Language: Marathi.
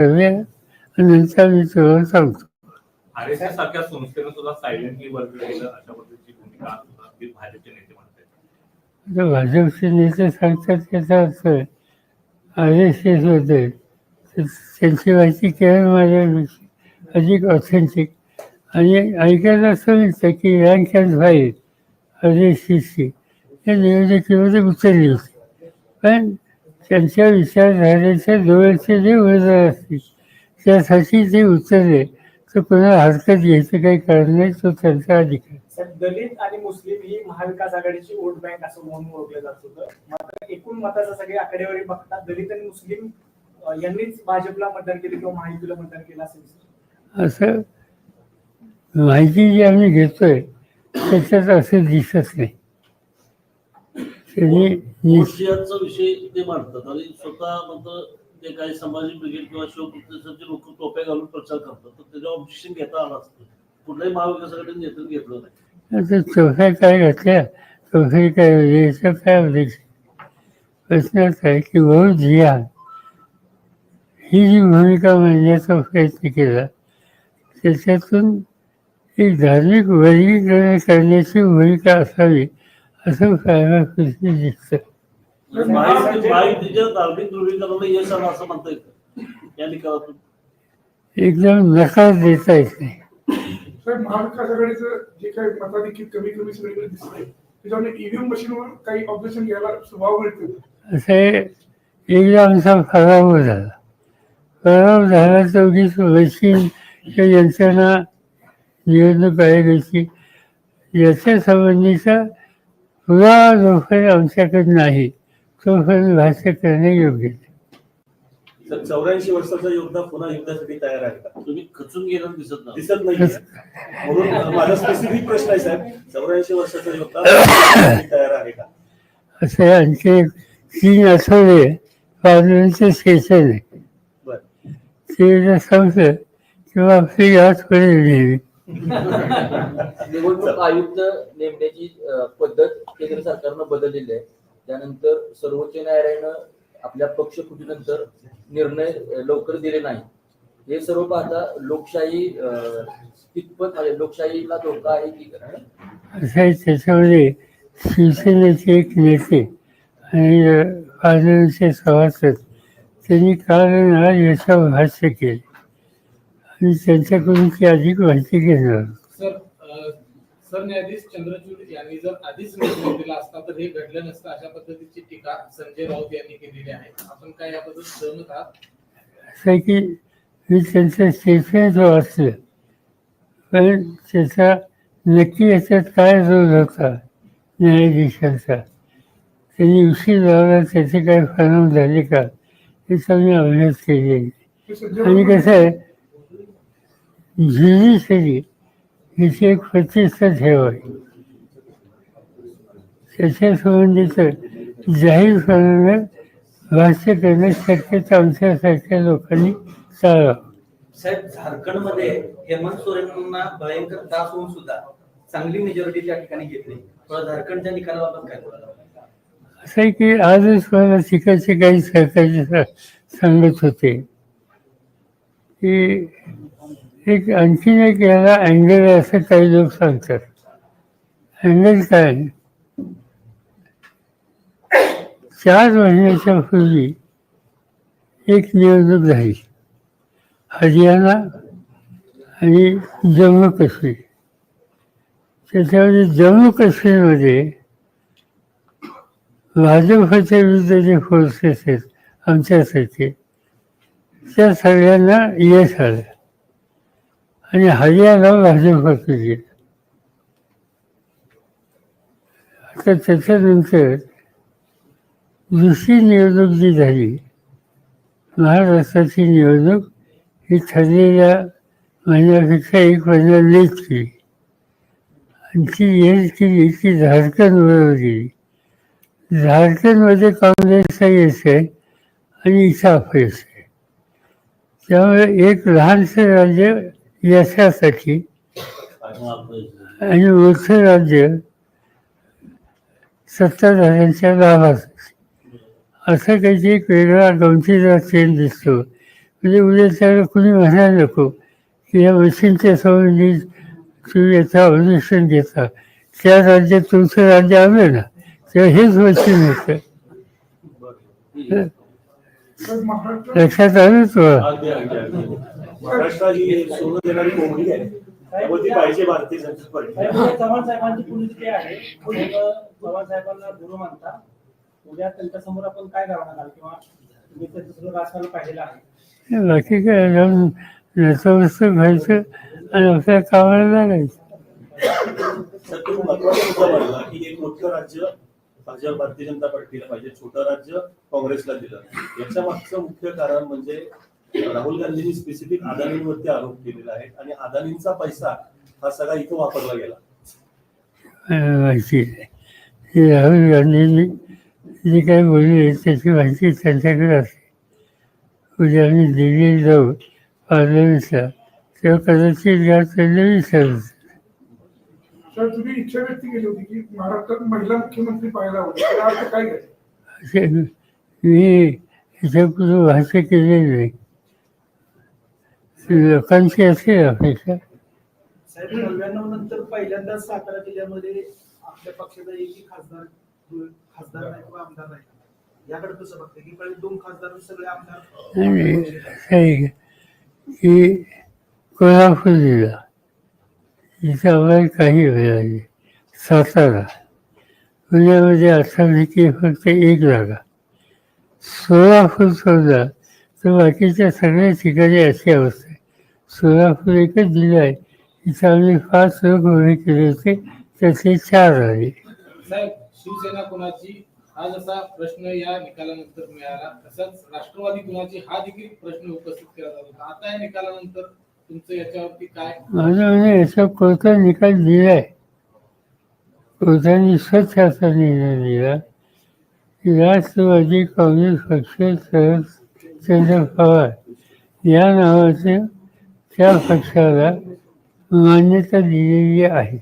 करूया आणि नंतर मी तुला सांगतो. आर एस एस सारख्या संस्थेनं सुद्धा सायलेंटली वर्क केलं अशा पद्धतीची भूमिका सुद्धा ते भाजपचे नेते म्हणतात. आता भाजपचे नेते सांगतात त्याचा अर्थ आर एस एस होते. त्यांची माहिती केवळ माझ्यापेक्षा अधिक ऑथेंटिक आणि ऐकायला असं मिळतं की rank and file R S एसची या निवडणुकीमध्ये उतरली होती. पण त्यांच्या विचारधारेच्या जवळचे जे उमेदवार असतील त्यासाठी ते उतरले तर कोणाला हरकत घ्यायचं काही कारण नाही तो त्यांचा अधिकार. दलित आणि मुस्लिम ही महाविकास आघाडीची वोट बँक असं म्हणून ओळखलं जात होतं. मात्र एकूण मताचा सगळी आकडेवारी बघता दलित आणि मुस्लिम यांनीच भाजपला मतदान केलं किंवा महायुतीला मतदान केलं असेल. असं माहिती जी आम्ही घेतोय त्याच्यात असं दिसत नाही. मुर्शियाचा विषय ते मांडतात. आणि स्वतः म्हणतं ते काही समाजी ब्रिगेड किंवा शिवप्रतिष्ठाचे लोक टोप्या घालून प्रचार करतात. तर त्याच्यावर ऑब्जेक्शन घेता आलं असतं. कुठल्याही महाविकास आघाडीने नेतृत्व घेतलं नाही. चोख्या काय घातल्या चोखे काय याचं काय उद्देश प्रश्न असा आहे की बहुत जिया ही जी भूमिका मांडण्याचा प्रयत्न केला त्याच्यातून एक धार्मिक वर्गीकरण करण्याची भूमिका असावी असं फायदा कृषी दिसतं महायुतीच्या धार्मिक ध्रुवीकरणाला यश आलं असं म्हणता येतं या निकालातून एकदम नकार देता येत नाही साहेब महाविकास आघाडीचं जे काही मताधिक्य कमी कमी सगळीकडे दिसतंय त्याच्यामुळे ईव्हीएम मशीनवर काही ऑब्जेक्शन घ्यायला स्वभाव मिळतो असे एकदा आमचा पराभव झाला पराभव झाला तर उगीच मशीन यंत्रणा निवडणूक आयोगाची याच्या संबंधीचा पुरावा जोपर्यंत आमच्याकडे नाही. तोपर्यंत भाष्य करणे योग्य. चौऱ्याऐंशी वर्षाचा योद्धा पुन्हा युद्धासाठी तयार आहे का? तुम्ही खचून गेलं दिसत नाही. दिसत नाही म्हणून माझा स्पेसिफिक प्रश्न आहे साहेब. चौऱ्याऐंशी वर्षाचा योद्धा युद्धासाठी तयार आहे का? असे आणखी तीन आठवडे सेशन आहे. बर. ते जर संपलं किंवा आपली नेहमी निवडणूक आयुक्त नेमण्याची पद्धत केंद्र सरकारनं बदललेली आहे. त्यानंतर सर्वोच्च न्यायालयानं आपल्या पक्ष फुटीनंतर निर्णय लवकर दिले नाही. हे सर्व पाहता लोकशाही कितपत म्हणजे लोकशाहीला धोका आहे की असं आहे त्याच्यामध्ये शिवसेनेचे एक नेते आणि पार्लमेंटचे सभासद त्यांनी काल याच्यावर भाष्य केले. आणि त्यांच्याकडून ती अधिक माहिती घेणार. सर अ, सरन्यायाधीश चंद्रचूड यांनी जर आधीच निर्णय दिला असता तर हे घडलं नसतं अशा पद्धतीची टीका संजय राऊत यांनी केलेली आहे. आपण काय याबद्दल सहमत आहात? असं आहे की मी त्यांचं स्टेटमेंट वाचलं पण त्याचा नक्की याच्यात काय रोल होता न्यायाधीशांचा? त्यांनी उशीर लावला त्याचे काय परिणाम झाले का? याचा मी अभ्यास सध्या आणि कसं आहे ज्युडिशरी हिची एक प्रतिष्ठा ठेवावी. त्याच्या संबंधीचं जाहीरपणाने भाष्य करणे शक्यता आमच्यासारख्या लोकांनी टाळावं. साहेब झारखंडमध्ये हेमंत सोरेनना भयंकर त्रास होऊन सुद्धा चांगली मेजॉरिटी त्या ठिकाणी घेतली थोडा झारखंडच्या निकालाबाबत काय असं आहे की आजच मला तिकडचे काही सहकारी सांगत होते. की एक आणखीन एक याला अँगल असं काही लोक सांगतात. अँगल काय? चार महिन्याच्या पूर्वी एक निवडणूक झाली. हरियाणा आणि जम्मू काश्मीर. त्याच्यामध्ये जम्मू काश्मीरमध्ये भाजपच्या विरुद्ध जे फोर्सेस आहेत आमच्यासाठी त्या सगळ्यांना यश आलं. आणि हरियाणा भाजपकडे गेलं आता त्याच्यानंतर दुसरी निवडणूक जी झाली महाराष्ट्राची निवडणूक ही ठरलेल्या महिन्यापेक्षा एक महिना लेट केली. आणि ती लेट केली की झारखंडवर गेली झारखंडमध्ये काँग्रेसचा यश आहे आणि इथं अपयश आहे. त्यामुळे एक लहानसं राज्य यशासाठी आणि मोठं राज्य सत्ताधाऱ्यांच्या लाभासाठी असं काहीतरी एक वेगळा गमतीदार चेन दिसतो. म्हणजे उद्या त्याला कुणी म्हणायला नको की या मशीनच्या संबंधी तुम्ही याचं ऑब्जेक्शन घेता. त्या राज्यात तुमचं राज्य आलं ना तेव्हा हेच मशीन होतं. लक्षात आलं तुला अगदी अगदी अगदी महाराष्ट्र ही सोनं देणारी कोंबडी आहे. त्यामुळे ती पाहिजे भारतीय जनता पार्टी चव्हाण साहेबांची पुण्यतिथी आहे. चव्हाण साहेबांना गुरु मानता. उद्या त्यांच्यासमोर आपण काय करणार किंवा तुम्ही त्यांचं सगळं राजकारण पाहिलेलं आहे. बाकी काय? जाऊन व्हायचं आणि आपल्या कामाला लागायचं. तर तुम्ही महत्त्वाचा मुद्दा मांडला की एक मोठं राज्य भाजप भारतीय जनता पार्टीला पाहिजे. छोटं राज्य काँग्रेसला दिलं. याच्या मागचं मुख्य कारण म्हणजे राहुल गांधींनी स्पेसिफिक अदानींवरती आरोप केलेला आहे आणि अदानींचा पैसा हा सगळा इथं वापरला गेला. माहिती आहे राहुल गांधींनी जे काही बोलले त्याची माहिती त्यांच्याकडे असते. उद्या आम्ही दिल्लीत जाऊ पार्लमेंटला तेव्हा कदाचित या त्यांना विचारू सर तुम्ही इच्छा व्यक्त केली होती की महाराष्ट्रात महिला मुख्यमंत्री पाहायला हवे. त्याचा अर्थ काय मी ह्याच्यापूर्वी भाष्य केलेलं नाही. लोकांची असेल अपेक्षा साहेब नव्याण्णव नंतर पहिल्यांदाच सातारा जिल्ह्यामध्ये आपल्या पक्षाचा एकही खासदार खासदार नाही किंवा आमदार नाही. याकडे कसं बघते की पहिले दोन खासदार सगळे आमदार आणि असं आहे की कोल्हापूर जिल्हा. काही मिळाले सातारा. पुण्यामध्ये अठरापैकी फक्त एक जागा. सोलापूर सोडला तर बाकीच्या सगळ्या ठिकाणी अशी अवस्था सोलापूर एकच जिल्हा आहे इथं आम्ही पाच लोक उभे केले होते त्यातले चार आले साहेब शिवसेना कुणाची? हा जसा प्रश्न या निकालानंतर मिळाला तसाच राष्ट्रवादी कुणाची? हा देखील प्रश्न उपस्थित केला जात होता. आता या निकालानंतर तुमचं याच्यावरती काय? माझं म्हणजे याचा कोणता निकाल दिलाय? कोर्टाने स्वच्छ असा निर्णय दिला. राष्ट्रवादी काँग्रेस पक्ष शरदचंद्र पवार या नावाच्या त्या पक्षाला मान्यता दिलेली आहे.